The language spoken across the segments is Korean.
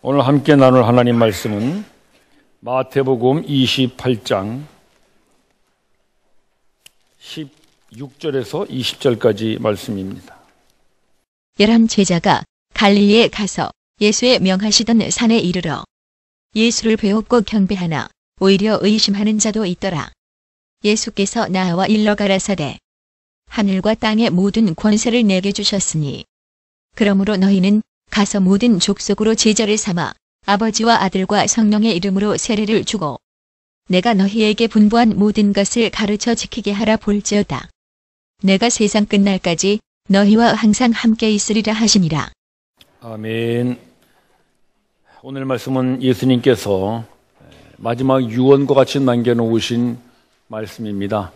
오늘 함께 나눌 하나님 말씀은 마태복음 28장 16절에서 20절까지 말씀입니다. 열한 제자가 갈릴리에 가서 예수의 명하시던 산에 이르러 예수를 배웠고 경배하나 오히려 의심하는 자도 있더라. 예수께서 나와 일러 가라사대 하늘과 땅의 모든 권세를 내게 주셨으니 그러므로 너희는 가서 모든 족속으로 제자를 삼아 아버지와 아들과 성령의 이름으로 세례를 주고 내가 너희에게 분부한 모든 것을 가르쳐 지키게 하라 볼지어다. 내가 세상 끝날까지 너희와 항상 함께 있으리라 하시니라. 아멘. 오늘 말씀은 예수님께서 마지막 유언과 같이 남겨놓으신 말씀입니다.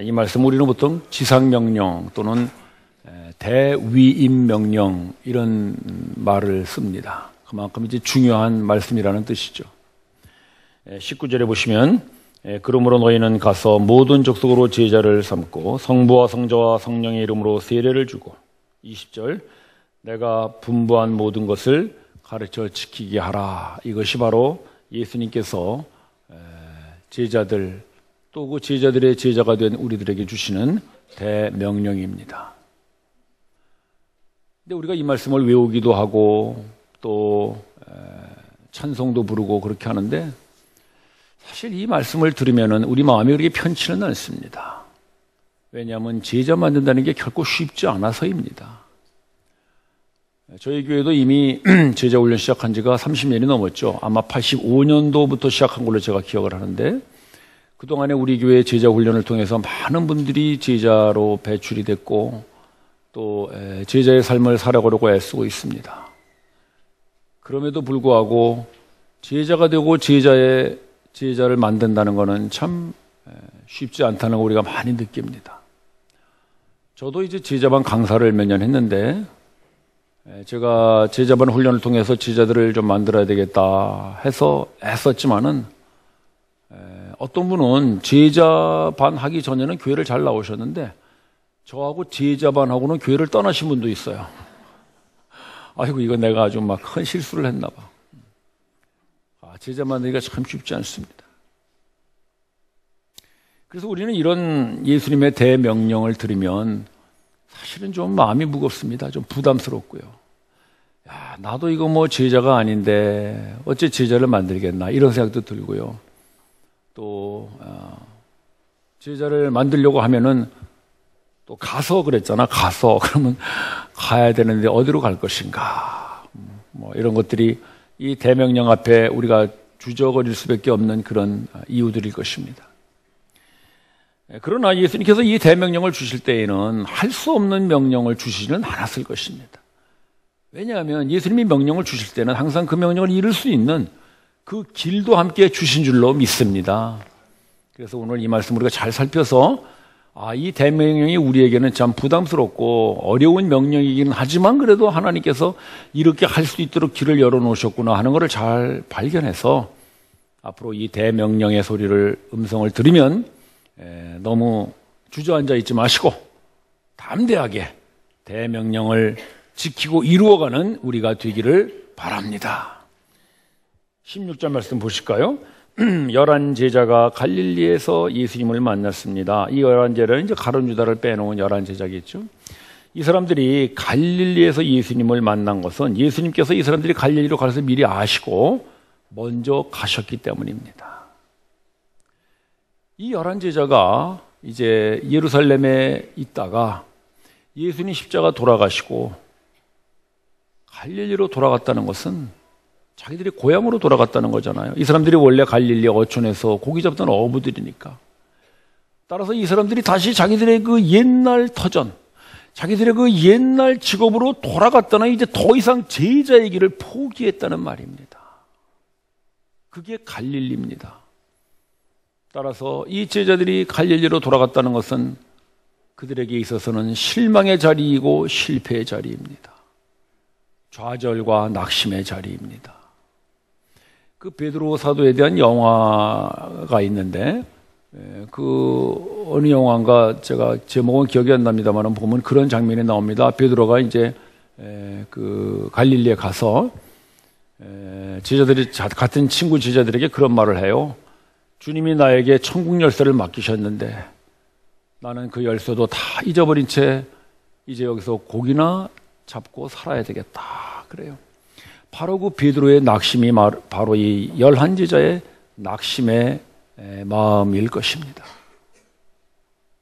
이 말씀 우리는 보통 지상명령 또는 대위임 명령 이런 말을 씁니다. 그만큼 이제 중요한 말씀이라는 뜻이죠. 19절에 보시면 그러므로 너희는 가서 모든 족속으로 제자를 삼고 성부와 성자와 성령의 이름으로 세례를 주고 20절 내가 분부한 모든 것을 가르쳐 지키게 하라. 이것이 바로 예수님께서 제자들 또 그 제자들의 제자가 된 우리들에게 주시는 대명령입니다. 근데 우리가 이 말씀을 외우기도 하고 또 찬송도 부르고 그렇게 하는데 사실 이 말씀을 들으면 우리 마음이 그렇게 편치는 않습니다. 왜냐하면 제자 만든다는 게 결코 쉽지 않아서입니다. 저희 교회도 이미 제자 훈련 시작한 지가 30년이 넘었죠. 아마 85년도부터 시작한 걸로 제가 기억을 하는데 그동안에 우리 교회 제자 훈련을 통해서 많은 분들이 제자로 배출이 됐고 또 제자의 삶을 살아가려고 애쓰고 있습니다. 그럼에도 불구하고 제자가 되고 제자의 제자를 만든다는 것은 참 쉽지 않다는 거 우리가 많이 느낍니다. 저도 이제 제자반 강사를 몇 년 했는데 제가 제자반 훈련을 통해서 제자들을 좀 만들어야 되겠다 해서 애썼지만은 어떤 분은 제자반 하기 전에는 교회를 잘 나오셨는데 저하고 제자반하고는 교회를 떠나신 분도 있어요. 아이고, 이거 내가 아주 막 큰 실수를 했나 봐. 아, 제자 만들기가 참 쉽지 않습니다. 그래서 우리는 이런 예수님의 대명령을 들으면 사실은 좀 마음이 무겁습니다. 좀 부담스럽고요. 야, 나도 이거 뭐 제자가 아닌데 어째 제자를 만들겠나 이런 생각도 들고요. 또 어, 제자를 만들려고 하면은 또 가서 그랬잖아. 가서 그러면 가야 되는데 어디로 갈 것인가? 뭐 이런 것들이 이 대명령 앞에 우리가 주저거릴 수밖에 없는 그런 이유들일 것입니다. 그러나 예수님께서 이 대명령을 주실 때에는 할 수 없는 명령을 주시지는 않았을 것입니다. 왜냐하면 예수님이 명령을 주실 때는 항상 그 명령을 이룰 수 있는 그 길도 함께 주신 줄로 믿습니다. 그래서 오늘 이 말씀 우리가 잘 살펴서 아, 이 대명령이 우리에게는 참 부담스럽고 어려운 명령이긴 하지만 그래도 하나님께서 이렇게 할 수 있도록 길을 열어놓으셨구나 하는 것을 잘 발견해서 앞으로 이 대명령의 소리를 음성을 들으면 에, 너무 주저앉아 있지 마시고 담대하게 대명령을 지키고 이루어가는 우리가 되기를 바랍니다. 16절 말씀 보실까요? 열한 제자가 갈릴리에서 예수님을 만났습니다. 이 열한 제자는 이제 가론 유다를 빼놓은 열한 제자겠죠. 이 사람들이 갈릴리에서 예수님을 만난 것은 예수님께서 이 사람들이 갈릴리로 가서 미리 아시고 먼저 가셨기 때문입니다. 이 열한 제자가 이제 예루살렘에 있다가 예수님 십자가 돌아가시고 갈릴리로 돌아갔다는 것은 자기들이 고향으로 돌아갔다는 거잖아요. 이 사람들이 원래 갈릴리 어촌에서 고기 잡던 어부들이니까. 따라서 이 사람들이 다시 자기들의 그 옛날 터전, 자기들의 그 옛날 직업으로 돌아갔다는 이제 더 이상 제자의 길을 포기했다는 말입니다. 그게 갈릴리입니다. 따라서 이 제자들이 갈릴리로 돌아갔다는 것은 그들에게 있어서는 실망의 자리이고 실패의 자리입니다. 좌절과 낙심의 자리입니다. 그 베드로 사도에 대한 영화가 있는데 예, 그 어느 영화인가 제가 제목은 기억이 안 납니다만 보면 그런 장면이 나옵니다. 베드로가 이제 예, 그 갈릴리에 가서 예, 제자들이 같은 친구 제자들에게 그런 말을 해요. 주님이 나에게 천국 열쇠를 맡기셨는데 나는 그 열쇠도 다 잊어버린 채 이제 여기서 고기나 잡고 살아야 되겠다. 그래요. 바로 그 베드로의 낙심이 바로 이 열한 제자의 낙심의 마음일 것입니다.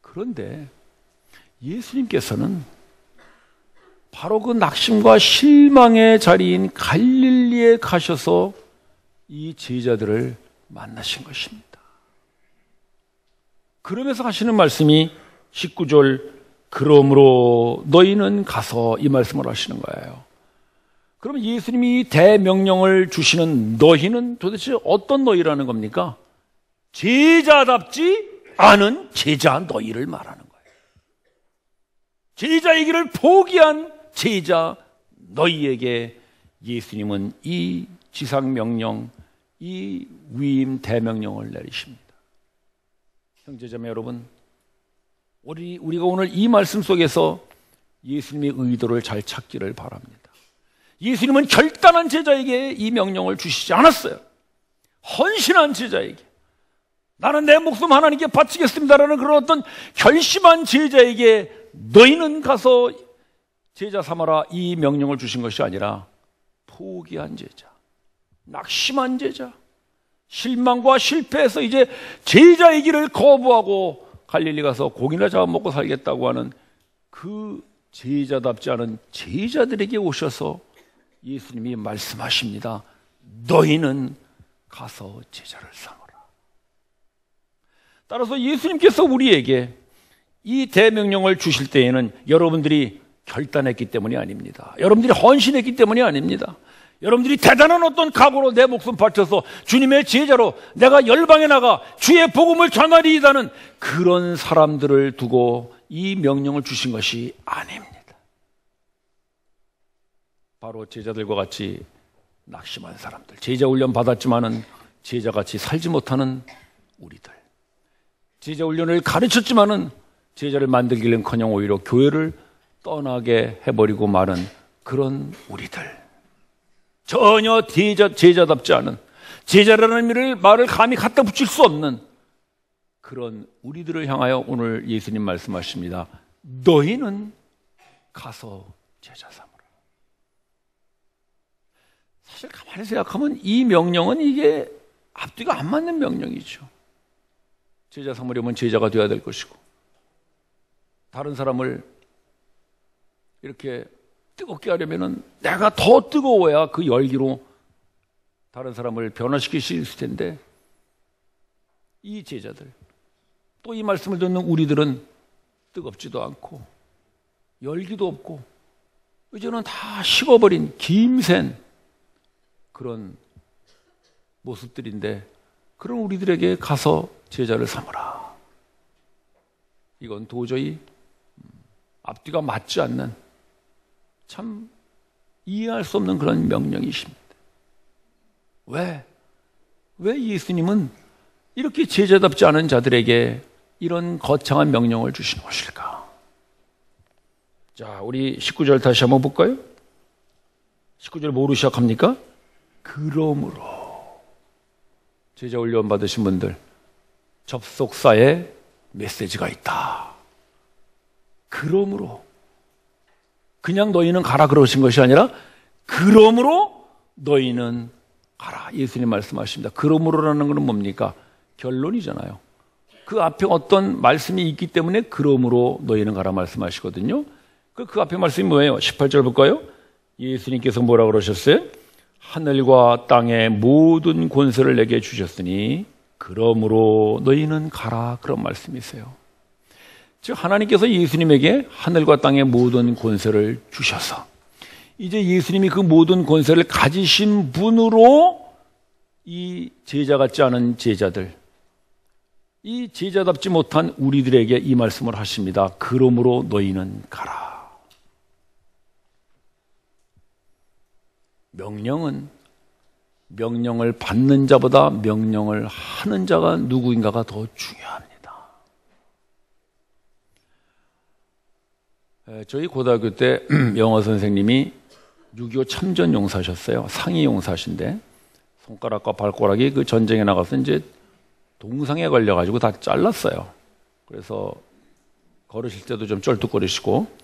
그런데 예수님께서는 바로 그 낙심과 실망의 자리인 갈릴리에 가셔서 이 제자들을 만나신 것입니다. 그러면서 하시는 말씀이 19절 그러므로 너희는 가서 이 말씀을 하시는 거예요. 그러면 예수님이 대명령을 주시는 너희는 도대체 어떤 너희라는 겁니까? 제자답지 않은 제자 너희를 말하는 거예요. 길을 포기한 제자 너희에게 예수님은 이 지상명령, 이 위임 대명령을 내리십니다. 형제자매 여러분, 우리, 우리가 오늘 이 말씀 속에서 예수님의 의도를 잘 찾기를 바랍니다. 예수님은 결단한 제자에게 이 명령을 주시지 않았어요. 헌신한 제자에게. 나는 내 목숨 하나님께 바치겠습니다라는 그런 어떤 결심한 제자에게 너희는 가서 제자 삼아라 이 명령을 주신 것이 아니라 포기한 제자, 낙심한 제자, 실망과 실패해서 이제 제자의 길을 거부하고 갈릴리 가서 고기나 잡아 먹고 살겠다고 하는 그 제자답지 않은 제자들에게 오셔서 예수님이 말씀하십니다. 너희는 가서 제자를 삼아라. 따라서 예수님께서 우리에게 이 대명령을 주실 때에는 여러분들이 결단했기 때문이 아닙니다. 여러분들이 헌신했기 때문이 아닙니다. 여러분들이 대단한 어떤 각오로 내 목숨 바쳐서 주님의 제자로 내가 열방에 나가 주의 복음을 전하리이다는 그런 사람들을 두고 이 명령을 주신 것이 아닙니다. 바로 제자들과 같이 낙심한 사람들, 제자 훈련 받았지만은 제자같이 살지 못하는 우리들. 제자 훈련을 가르쳤지만은 제자를 만들기는커녕 오히려 교회를 떠나게 해버리고 마는 그런 우리들. 전혀 제자, 제자답지 않은 제자라는 말을, 말을 감히 갖다 붙일 수 없는 그런 우리들을 향하여 오늘 예수님 말씀하십니다. 너희는 가서 제자 삼으라. 사실 가만히 생각하면 이 명령은 이게 앞뒤가 안 맞는 명령이죠. 제자 삼으려면 제자가 되어야 될 것이고 다른 사람을 이렇게 뜨겁게 하려면은 내가 더 뜨거워야 그 열기로 다른 사람을 변화시킬 수 있을 텐데 이 제자들 또 이 말씀을 듣는 우리들은 뜨겁지도 않고 열기도 없고 이제는 다 식어버린 김센 그런 모습들인데 그런 우리들에게 가서 제자를 삼으라. 이건 도저히 앞뒤가 맞지 않는 참 이해할 수 없는 그런 명령이십니다. 왜? 왜 예수님은 이렇게 제자답지 않은 자들에게 이런 거창한 명령을 주시는 것일까? 자, 우리 19절 다시 한번 볼까요? 19절 뭐로 시작합니까? 그러므로 제자 훈련 받으신 분들 접속사에 메시지가 있다. 그러므로 그냥 너희는 가라 그러신 것이 아니라 그러므로 너희는 가라. 예수님 말씀하십니다. 그러므로라는 것은 뭡니까? 결론이잖아요. 그 앞에 어떤 말씀이 있기 때문에 그러므로 너희는 가라 말씀하시거든요. 그, 그 앞에 말씀이 뭐예요? 18절 볼까요? 예수님께서 뭐라 그러셨어요? 하늘과 땅의 모든 권세를 내게 주셨으니 그러므로 너희는 가라 그런 말씀이세요. 즉 하나님께서 예수님에게 하늘과 땅의 모든 권세를 주셔서 이제 예수님이 그 모든 권세를 가지신 분으로 이 제자 같지 않은 제자들 이 제자답지 못한 우리들에게 이 말씀을 하십니다. 그러므로 너희는 가라. 명령은 명령을 받는 자보다 명령을 하는 자가 누구인가가 더 중요합니다. 저희 고등학교 때 영어 선생님이 6.25 참전 용사셨어요. 상위 용사신데 손가락과 발가락이 그 전쟁에 나가서 이제 동상에 걸려가지고 다 잘랐어요. 그래서 걸으실 때도 좀 쩔뚝거리시고 에,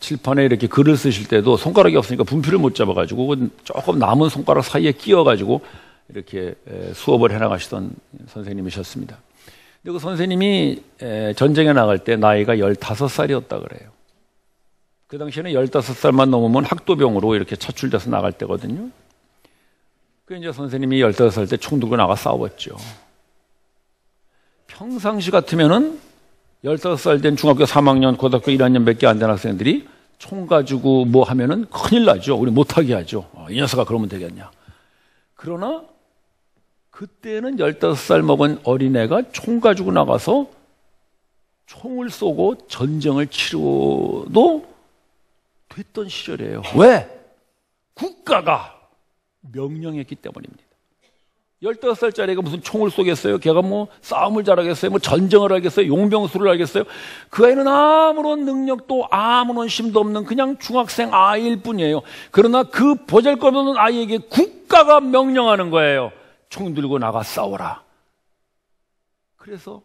칠판에 이렇게 글을 쓰실 때도 손가락이 없으니까 분필을 못 잡아가지고 조금 남은 손가락 사이에 끼어가지고 이렇게 에, 수업을 해나가시던 선생님이셨습니다. 근데 그 선생님이 에, 전쟁에 나갈 때 나이가 15살이었다 그래요. 그 당시에는 15살만 넘으면 학도병으로 이렇게 차출돼서 나갈 때거든요. 그 이제 선생님이 15살 때 총 들고 나가 싸웠죠. 평상시 같으면은 15살 된 중학교 3학년, 고등학교 1학년밖에 안 된 학생들이 총 가지고 뭐 하면은 큰일 나죠. 우리 못하게 하죠. 어, 이 녀석아 그러면 되겠냐. 그러나 그때는 15살 먹은 어린애가 총 가지고 나가서 총을 쏘고 전쟁을 치러도 됐던 시절이에요. 왜? 국가가 명령했기 때문입니다. 15살짜리가 무슨 총을 쏘겠어요? 걔가 뭐 싸움을 잘하겠어요? 뭐 전쟁을 하겠어요? 용병수를 하겠어요? 그 아이는 아무런 능력도 아무런 힘도 없는 그냥 중학생 아이일 뿐이에요. 그러나 그 보잘 것 없는 아이에게 국가가 명령하는 거예요. 총 들고 나가 싸워라. 그래서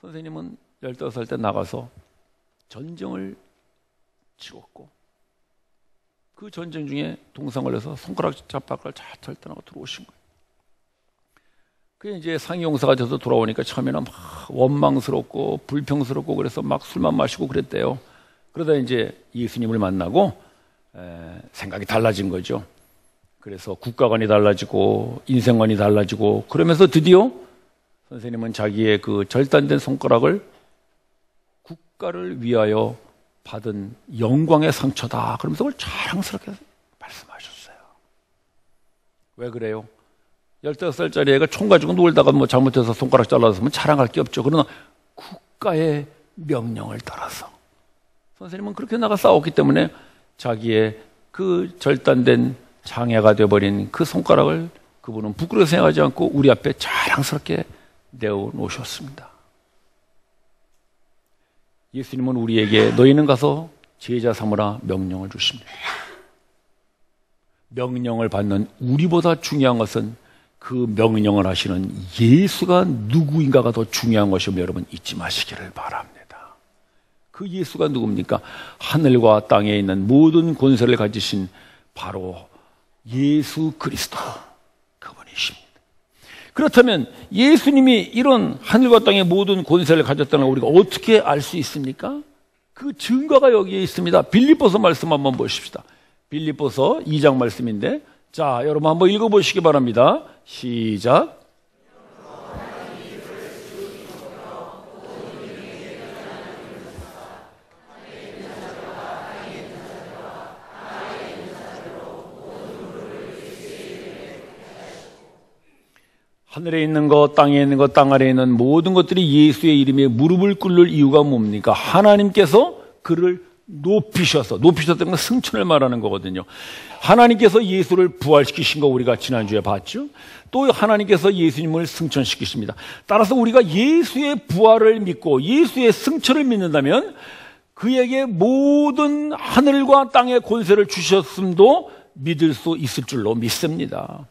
선생님은 15살 때 나가서 전쟁을 치렀고 그 전쟁 중에 동상 걸려서 손가락 잡박을 잘 절단하고 들어오신 거예요. 그 이제 상용사가 돼서 돌아오니까 처음에는 막 원망스럽고 불평스럽고 그래서 막 술만 마시고 그랬대요. 그러다 이제 예수님을 만나고 에, 생각이 달라진 거죠. 그래서 국가관이 달라지고 인생관이 달라지고 그러면서 드디어 선생님은 자기의 그 절단된 손가락을 국가를 위하여 받은 영광의 상처다. 그러면서 그걸 자랑스럽게 말씀하셨어요. 왜 그래요? 15살짜리 애가 총 가지고 놀다가 뭐 잘못해서 손가락 잘라서 뭐 자랑할 게 없죠. 그러나 국가의 명령을 따라서 선생님은 그렇게 나가 싸웠기 때문에 자기의 그 절단된 장애가 되어버린 그 손가락을 그분은 부끄러워 생각하지 않고 우리 앞에 자랑스럽게 내어놓으셨습니다. 예수님은 우리에게 너희는 가서 제자 삼으라 명령을 주십니다. 명령을 받는 우리보다 중요한 것은 그 명령을 하시는 예수가 누구인가가 더 중요한 것이며 여러분 잊지 마시기를 바랍니다. 그 예수가 누굽니까? 하늘과 땅에 있는 모든 권세를 가지신 바로 예수 그리스도 그분이십니다. 그렇다면 예수님이 이런 하늘과 땅의 모든 권세를 가졌다는 걸 우리가 어떻게 알 수 있습니까? 그 증거가 여기에 있습니다. 빌립보서 말씀 한번 보십시다. 빌립보서 2장 말씀인데 자, 여러분 한번 읽어 보시기 바랍니다. 시작. 하늘에 있는 것, 땅에 있는 것, 땅 아래에 있는 모든 것들이 예수의 이름에 무릎을 꿇을 이유가 뭡니까? 하나님께서 그를 높이셔서, 높이셨다는 건 승천을 말하는 거거든요. 하나님께서 예수를 부활시키신 거 우리가 지난주에 봤죠? 또 하나님께서 예수님을 승천시키십니다. 따라서 우리가 예수의 부활을 믿고 예수의 승천을 믿는다면 그에게 모든 하늘과 땅의 권세를 주셨음도 믿을 수 있을 줄로 믿습니다.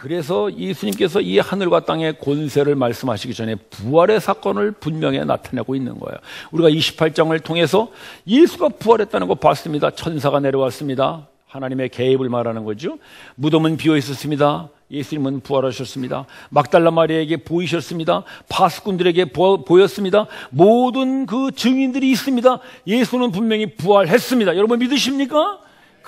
그래서 예수님께서 이 하늘과 땅의 권세를 말씀하시기 전에 부활의 사건을 분명히 나타내고 있는 거예요. 우리가 28장을 통해서 예수가 부활했다는 거 봤습니다. 천사가 내려왔습니다. 하나님의 개입을 말하는 거죠. 무덤은 비어 있었습니다. 예수님은 부활하셨습니다. 막달라 마리아에게 보이셨습니다. 파수꾼들에게 보, 보였습니다. 모든 그 증인들이 있습니다. 예수는 분명히 부활했습니다. 여러분 믿으십니까?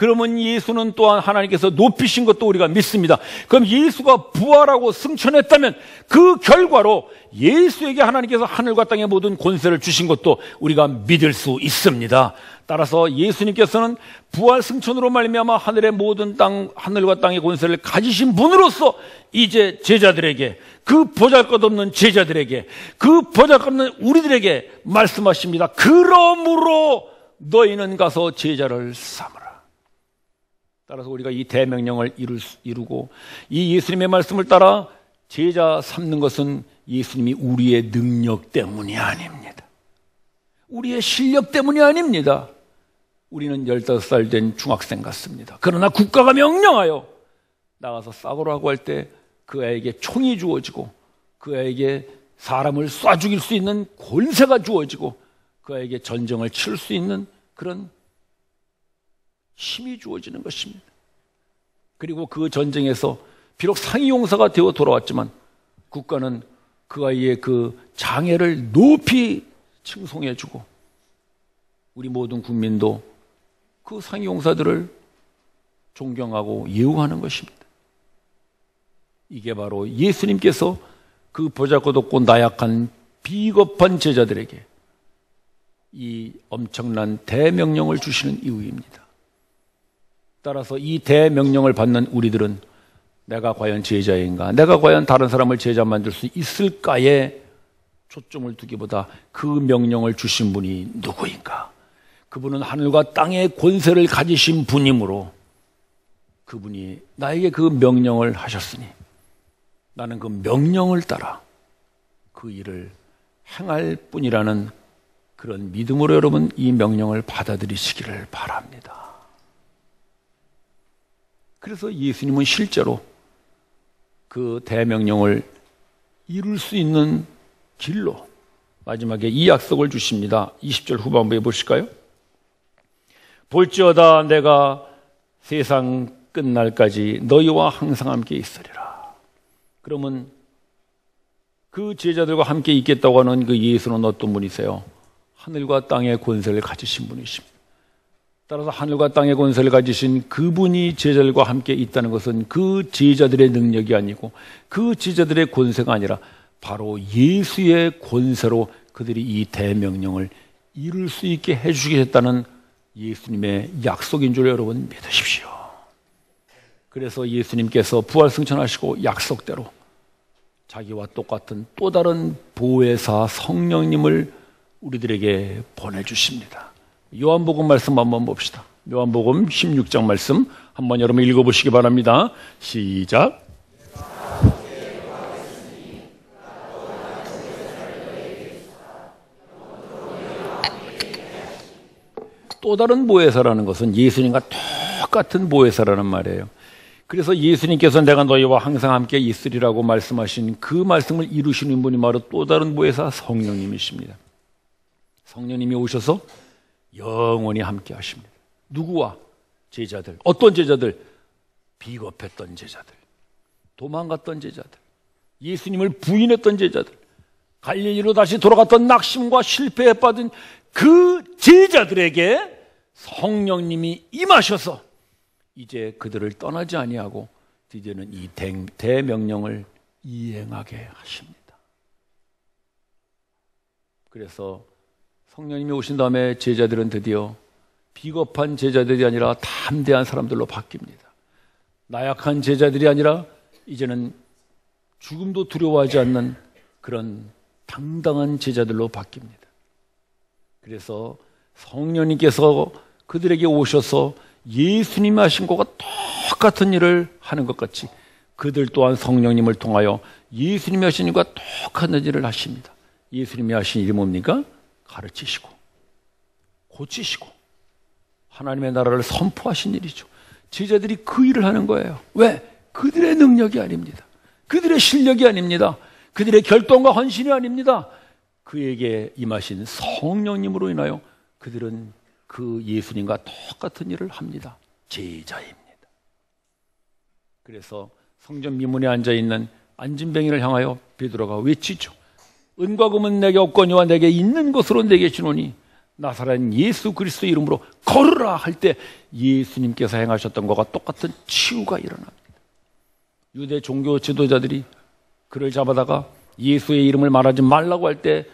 그러면 예수는 또한 하나님께서 높이신 것도 우리가 믿습니다. 그럼 예수가 부활하고 승천했다면 그 결과로 예수에게 하나님께서 하늘과 땅의 모든 권세를 주신 것도 우리가 믿을 수 있습니다. 따라서 예수님께서는 부활 승천으로 말미암아 하늘의 모든 땅 하늘과 땅의 권세를 가지신 분으로서 이제 제자들에게 그 보잘것없는 제자들에게 그 보잘것없는 우리들에게 말씀하십니다. 그러므로 너희는 가서 제자를 삼으라. 따라서 우리가 이 대명령을 이루고 이 예수님의 말씀을 따라 제자 삼는 것은 예수님이 우리의 능력 때문이 아닙니다. 우리의 실력 때문이 아닙니다. 우리는 15살 된 중학생 같습니다. 그러나 국가가 명령하여 나가서 싸우라고 할 때 그 아이에게 총이 주어지고 그 아이에게 사람을 쏴 죽일 수 있는 권세가 주어지고 그 아이에게 전쟁을 치를 수 있는 그런 힘이 주어지는 것입니다. 그리고 그 전쟁에서 비록 상위 용사가 되어 돌아왔지만 국가는 그 아이의 그 장애를 높이 칭송해주고 우리 모든 국민도 그 상위 용사들을 존경하고 예우하는 것입니다. 이게 바로 예수님께서 그 보잘것 없고 나약한 비겁한 제자들에게 이 엄청난 대명령을 주시는 이유입니다. 따라서 이 대명령을 받는 우리들은 내가 과연 제자인가? 내가 과연 다른 사람을 제자 만들 수 있을까에 초점을 두기보다 그 명령을 주신 분이 누구인가? 그분은 하늘과 땅의 권세를 가지신 분이므로 그분이 나에게 그 명령을 하셨으니 나는 그 명령을 따라 그 일을 행할 뿐이라는 그런 믿음으로 여러분 이 명령을 받아들이시기를 바랍니다. 그래서 예수님은 실제로 그 대명령을 이룰 수 있는 길로 마지막에 이 약속을 주십니다. 20절 후반부에 보실까요? 볼지어다 내가 세상 끝날까지 너희와 항상 함께 있으리라. 그러면 그 제자들과 함께 있겠다고 하는 그 예수는 어떤 분이세요? 하늘과 땅의 권세를 가지신 분이십니다. 따라서 하늘과 땅의 권세를 가지신 그분이 제자들과 함께 있다는 것은 그 제자들의 능력이 아니고 그 제자들의 권세가 아니라 바로 예수의 권세로 그들이 이 대명령을 이룰 수 있게 해주시겠다는 예수님의 약속인 줄 여러분 믿으십시오. 그래서 예수님께서 부활승천하시고 약속대로 자기와 똑같은 또 다른 보혜사 성령님을 우리들에게 보내주십니다. 요한복음 말씀 한번 봅시다. 요한복음 16장 말씀 한번 여러분 읽어보시기 바랍니다. 시작. 또 다른 보혜사라는 것은 예수님과 똑같은 보혜사라는 말이에요. 그래서 예수님께서 내가 너희와 항상 함께 있으리라고 말씀하신 그 말씀을 이루시는 분이 바로 또 다른 보혜사 성령님이십니다. 성령님이 오셔서 영원히 함께 하십니다. 누구와? 제자들. 어떤 제자들? 비겁했던 제자들. 도망갔던 제자들. 예수님을 부인했던 제자들. 갈릴리로 다시 돌아갔던 낙심과 실패에 빠진 그 제자들에게 성령님이 임하셔서 이제 그들을 떠나지 아니하고 드디어는 이 대명령을 이행하게 하십니다. 그래서 성령님이 오신 다음에 제자들은 드디어 비겁한 제자들이 아니라 담대한 사람들로 바뀝니다. 나약한 제자들이 아니라 이제는 죽음도 두려워하지 않는 그런 당당한 제자들로 바뀝니다. 그래서 성령님께서 그들에게 오셔서 예수님이 하신 것과 똑같은 일을 하는 것 같이 그들 또한 성령님을 통하여 예수님이 하신 일과 똑같은 일을 하십니다. 예수님이 하신 일이 뭡니까? 가르치시고 고치시고 하나님의 나라를 선포하신 일이죠. 제자들이 그 일을 하는 거예요. 왜? 그들의 능력이 아닙니다. 그들의 실력이 아닙니다. 그들의 결동과 헌신이 아닙니다. 그에게 임하신 성령님으로 인하여 그들은 그 예수님과 똑같은 일을 합니다. 제자입니다. 그래서 성전 미문에 앉아 있는 안진뱅이를 향하여 베드로가 외치죠. 은과 금은 내게 없거니와 내게 있는 것으로 내게 주노니 나사렛 예수 그리스도 이름으로 걸으라 할 때 예수님께서 행하셨던 것과 똑같은 치유가 일어납니다. 유대 종교 지도자들이 그를 잡아다가 예수의 이름을 말하지 말라고 할 때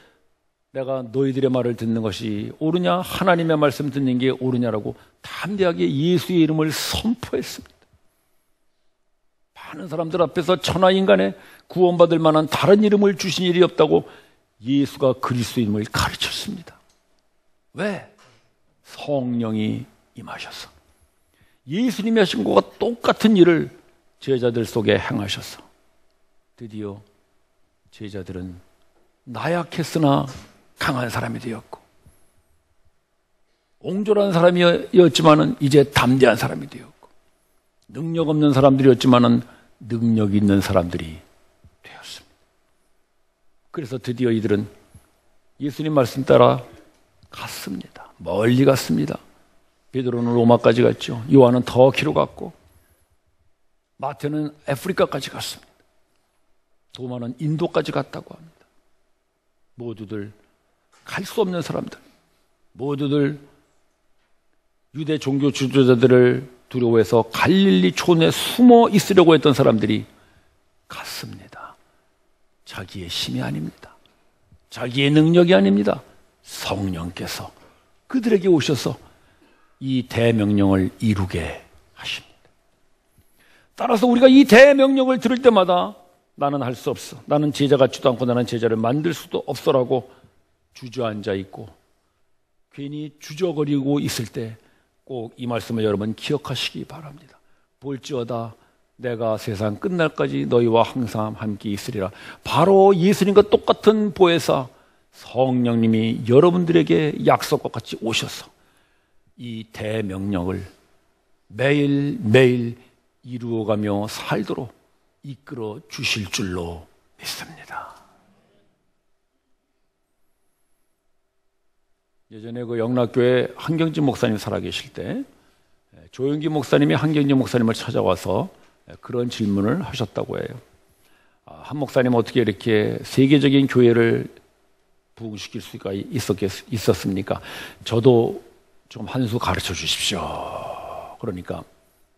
내가 너희들의 말을 듣는 것이 옳으냐 하나님의 말씀 듣는 게 옳으냐라고 담대하게 예수의 이름을 선포했습니다. 많은 사람들 앞에서 천하 인간의 구원받을 만한 다른 이름을 주신 일이 없다고 예수가 그리스도임을 가르쳤습니다. 왜? 성령이 임하셔서 예수님이 하신 것과 똑같은 일을 제자들 속에 행하셔서 드디어 제자들은 나약했으나 강한 사람이 되었고 옹졸한 사람이었지만은 이제 담대한 사람이 되었고 능력 없는 사람들이었지만은 능력 있는 사람들이 되었습니다. 그래서 드디어 이들은 예수님 말씀 따라 갔습니다. 멀리 갔습니다. 베드로는 로마까지 갔죠. 요한은 터키로 갔고 마태는 아프리카까지 갔습니다. 도마는 인도까지 갔다고 합니다. 모두들 갈 수 없는 사람들, 모두들 유대 종교 지도자들을 두려워해서 갈릴리 촌에 숨어 있으려고 했던 사람들이 갔습니다. 자기의 힘이 아닙니다. 자기의 능력이 아닙니다. 성령께서 그들에게 오셔서 이 대명령을 이루게 하십니다. 따라서 우리가 이 대명령을 들을 때마다 나는 할 수 없어. 나는 제자 같지도 않고 나는 제자를 만들 수도 없어라고 주저앉아 있고 괜히 주저거리고 있을 때 꼭 이 말씀을 여러분 기억하시기 바랍니다. 볼지어다 내가 세상 끝날까지 너희와 항상 함께 있으리라. 바로 예수님과 똑같은 보혜사 성령님이 여러분들에게 약속과 같이 오셔서 이 대명령을 매일매일 이루어가며 살도록 이끌어 주실 줄로 믿습니다. 예전에 그 영락교회 한경진 목사님 살아계실 때 조영기 목사님이 한경진 목사님을 찾아와서 그런 질문을 하셨다고 해요. 아, 한 목사님 어떻게 이렇게 세계적인 교회를 부흥시킬 수가 있었겠, 있었습니까? 저도 좀 한 수 가르쳐 주십시오. 그러니까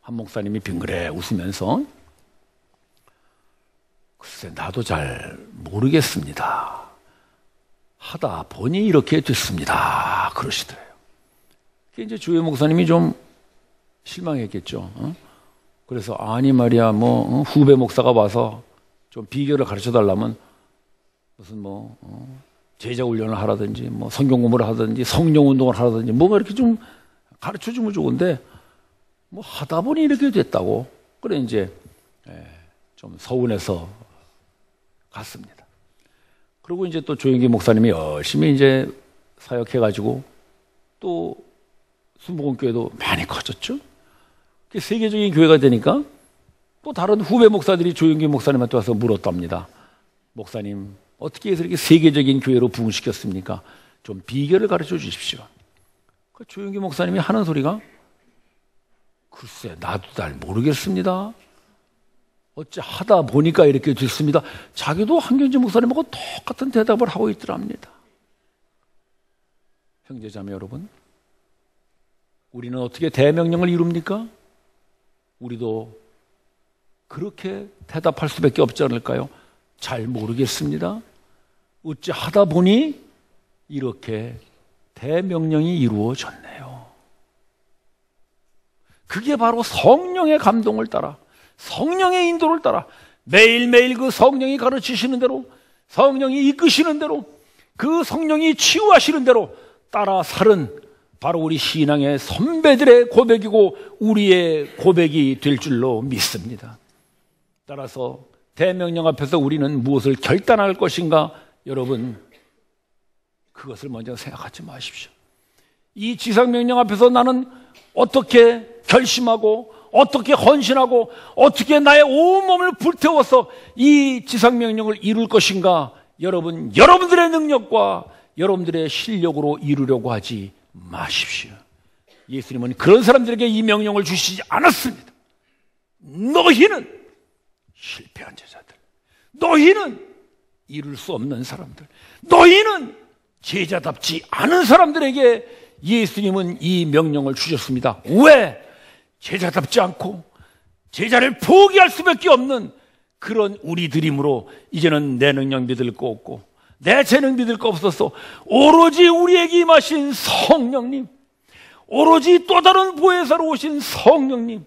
한 목사님이 빙그레 웃으면서 글쎄 나도 잘 모르겠습니다. 하다 보니 이렇게 됐습니다. 그러시더래요. 이제 주의 목사님이 좀 실망했겠죠. 어? 그래서 아니 말이야 뭐 어? 후배 목사가 와서 좀 비결을 가르쳐 달라면 무슨 뭐 어? 제자 훈련을 하라든지 뭐 성경 공부를 하든지 성령 운동을 하라든지 뭐가 이렇게 좀 가르쳐 주면 좋은데 뭐 하다 보니 이렇게 됐다고 그래 이제 예, 좀 서운해서 갔습니다. 그리고 이제 또 조영기 목사님이 열심히 이제 사역해가지고 또 순복음교회도 많이 커졌죠. 세계적인 교회가 되니까 또 다른 후배 목사들이 조영기 목사님한테 와서 물었답니다. 목사님, 어떻게 해서 이렇게 세계적인 교회로 부흥시켰습니까? 좀 비결을 가르쳐 주십시오. 그 조영기 목사님이 하는 소리가 글쎄, 나도 잘 모르겠습니다. 어찌 하다 보니까 이렇게 됐습니다. 자기도 한경진 목사님하고 똑같은 대답을 하고 있더랍니다. 형제자매 여러분, 우리는 어떻게 대명령을 이룹니까? 우리도 그렇게 대답할 수밖에 없지 않을까요? 잘 모르겠습니다. 어찌 하다 보니 이렇게 대명령이 이루어졌네요. 그게 바로 성령의 감동을 따라 성령의 인도를 따라 매일매일 그 성령이 가르치시는 대로 성령이 이끄시는 대로 그 성령이 치유하시는 대로 따라 살은 바로 우리 신앙의 선배들의 고백이고 우리의 고백이 될 줄로 믿습니다. 따라서 대명령 앞에서 우리는 무엇을 결단할 것인가 여러분 그것을 먼저 생각하지 마십시오. 이 지상명령 앞에서 나는 어떻게 결심하고 어떻게 헌신하고 어떻게 나의 온몸을 불태워서 이 지상명령을 이룰 것인가 여러분 여러분들의 능력과 여러분들의 실력으로 이루려고 하지 마십시오. 예수님은 그런 사람들에게 이 명령을 주시지 않았습니다. 너희는 실패한 제자들. 너희는 이룰 수 없는 사람들. 너희는 제자답지 않은 사람들에게 예수님은 이 명령을 주셨습니다. 왜? 제자답지 않고 제자를 포기할 수밖에 없는 그런 우리들이므로 이제는 내 능력 믿을 거 없고 내 재능 믿을 거 없어서 오로지 우리에게 임하신 성령님 오로지 또 다른 보혜사로 오신 성령님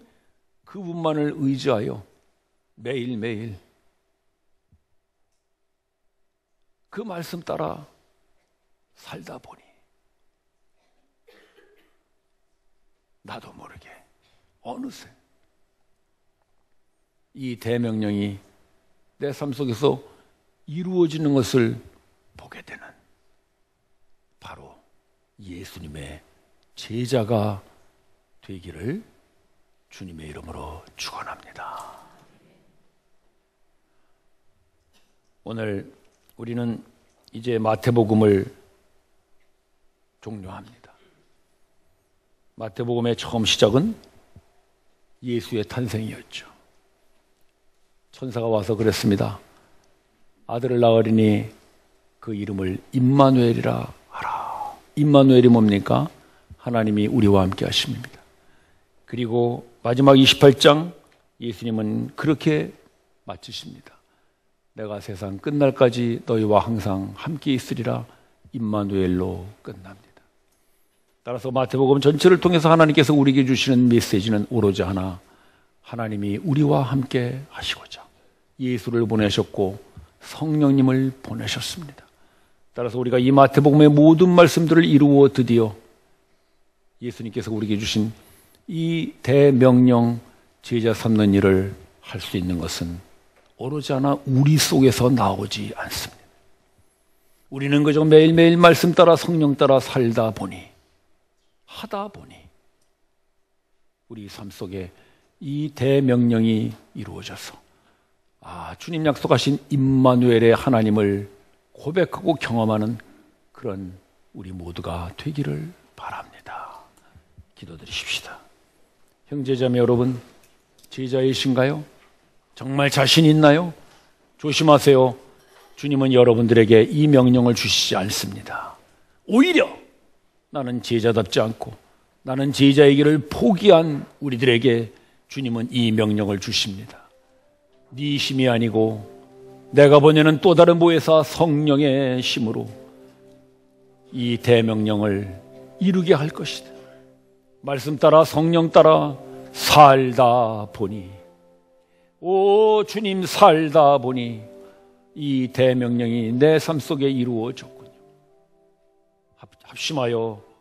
그분만을 의지하여 매일매일 그 말씀 따라 살다 보니 나도 모르게 어느새 이 대명령이 내 삶 속에서 이루어지는 것을 보게 되는 바로 예수님의 제자가 되기를 주님의 이름으로 축원합니다. 오늘 우리는 이제 마태복음을 종료합니다. 마태복음의 처음 시작은 예수의 탄생이었죠. 천사가 와서 그랬습니다. 아들을 낳으리니 그 이름을 임마누엘이라 하라. 임마누엘이 뭡니까? 하나님이 우리와 함께 하십니다. 그리고 마지막 28장 예수님은 그렇게 마치십니다. 내가 세상 끝날까지 너희와 항상 함께 있으리라 임마누엘로 끝납니다. 따라서 마태복음 전체를 통해서 하나님께서 우리에게 주시는 메시지는 오로지 하나 하나님이 우리와 함께 하시고자 예수를 보내셨고 성령님을 보내셨습니다. 따라서 우리가 이 마태복음의 모든 말씀들을 이루어 드디어 예수님께서 우리에게 주신 이 대명령 제자 삼는 일을 할 수 있는 것은 오로지 하나 우리 속에서 나오지 않습니다. 우리는 그저 매일매일 말씀 따라 성령 따라 살다 보니 하다 보니 우리 삶 속에 이 대명령이 이루어져서 아, 주님 약속하신 임마누엘의 하나님을 고백하고 경험하는 그런 우리 모두가 되기를 바랍니다. 기도드리십시다. 형제자매 여러분, 제자이신가요? 정말 자신 있나요? 조심하세요. 주님은 여러분들에게 이 명령을 주시지 않습니다. 오히려 나는 제자답지 않고 나는 제자의 길을 포기한 우리들에게 주님은 이 명령을 주십니다. 네 힘이 아니고 내가 보내는 또 다른 보혜사 성령의 힘으로 이 대명령을 이루게 할 것이다. 말씀 따라 성령 따라 살다 보니 오 주님 살다 보니 이 대명령이 내 삶 속에 이루어졌군요. 합심하여